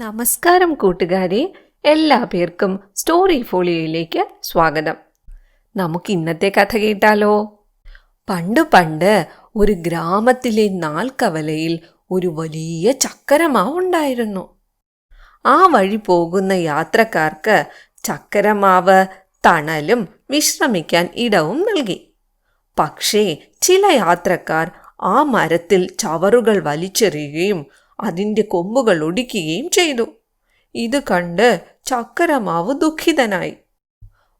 നമസ്കാരം കൂട്ടുകാരെ എല്ലാ പേർക്കും സ്റ്റോറി ഫോളിയോയിലേക്ക് സ്വാഗതം. നമുക്ക് ഇന്നത്തെ കഥ കേട്ടാലോ? പണ്ട് പണ്ട് ഒരു ഗ്രാമത്തിലെ നാൽക്കവലയിൽ ഒരു വലിയ ചക്കരമാവ് ഉണ്ടായിരുന്നു. ആ വഴി പോകുന്ന യാത്രക്കാർക്ക് ചക്കരമാവ് തണലും വിശ്രമിക്കാൻ ഇടവും നൽകി. പക്ഷേ ചില യാത്രക്കാർ ആ മരത്തിൽ ചവറുകൾ വലിച്ചെറിയുകയും അതിന്റെ കൊമ്പുകൾ ഒടിക്കുകയും ചെയ്തു. ഇത് കണ്ട് ചക്കരമാവ് ദുഃഖിതനായി.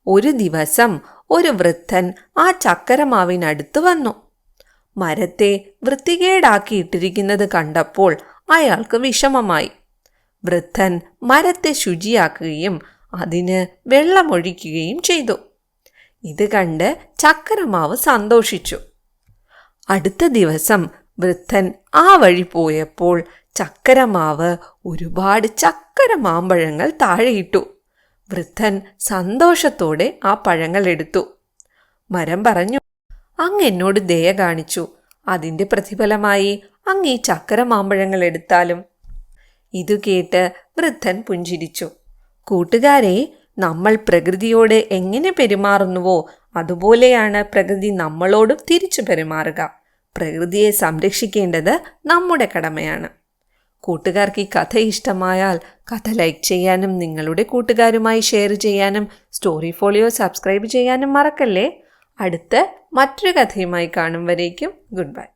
ഒരു ദിവസം ഒരു വൃദ്ധൻ ആ ചക്കരമാവിനടുത്ത് വന്നു. മരത്തെ വൃത്തികേടാക്കിയിട്ടിരിക്കുന്നത് കണ്ടപ്പോൾ അയാൾക്ക് വിഷമമായി. വൃദ്ധൻ മരത്തെ ശുചിയാക്കുകയും അതിന് വെള്ളമൊഴിക്കുകയും ചെയ്തു. ഇത് കണ്ട് ചക്കരമാവ് സന്തോഷിച്ചു. അടുത്ത ദിവസം വൃദ്ധൻ ആ വഴി പോയപ്പോൾ ചക്കരമാവ് ഒരുപാട് ചക്കര മാമ്പഴങ്ങൾ താഴെയിട്ടു. വൃദ്ധൻ സന്തോഷത്തോടെ ആ പഴങ്ങൾ എടുത്തു. മരം പറഞ്ഞു അങ്ങ് എന്നോട് ദയ കാണിച്ചു. അതിന്റെ പ്രതിഫലമായി അങ്ങ് ഈ ചക്കര മാമ്പഴങ്ങൾ എടുത്താലും. ഇതു കേട്ട് വൃദ്ധൻ പുഞ്ചിരിച്ചു. കൂട്ടുകാരെ നമ്മൾ പ്രകൃതിയോട് എങ്ങനെ പെരുമാറുന്നുവോ അതുപോലെയാണ് പ്രകൃതി നമ്മളോടും തിരിച്ചു പെരുമാറുക. പ്രകൃതിയെ സംരക്ഷിക്കേണ്ടത് നമ്മുടെ കടമയാണ്. കൂട്ടുകാർക്ക് ഈ കഥ ഇഷ്ടമായാൽ കഥ ലൈക്ക് ചെയ്യാനും നിങ്ങളുടെ കൂട്ടുകാരുമായി ഷെയർ ചെയ്യാനും സ്റ്റോറി ഫോളിയോ സബ്സ്ക്രൈബ് ചെയ്യാനും മറക്കല്ലേ? അടുത്ത മറ്റൊരു കഥയുമായി കാണും വരേക്കും. Good bye.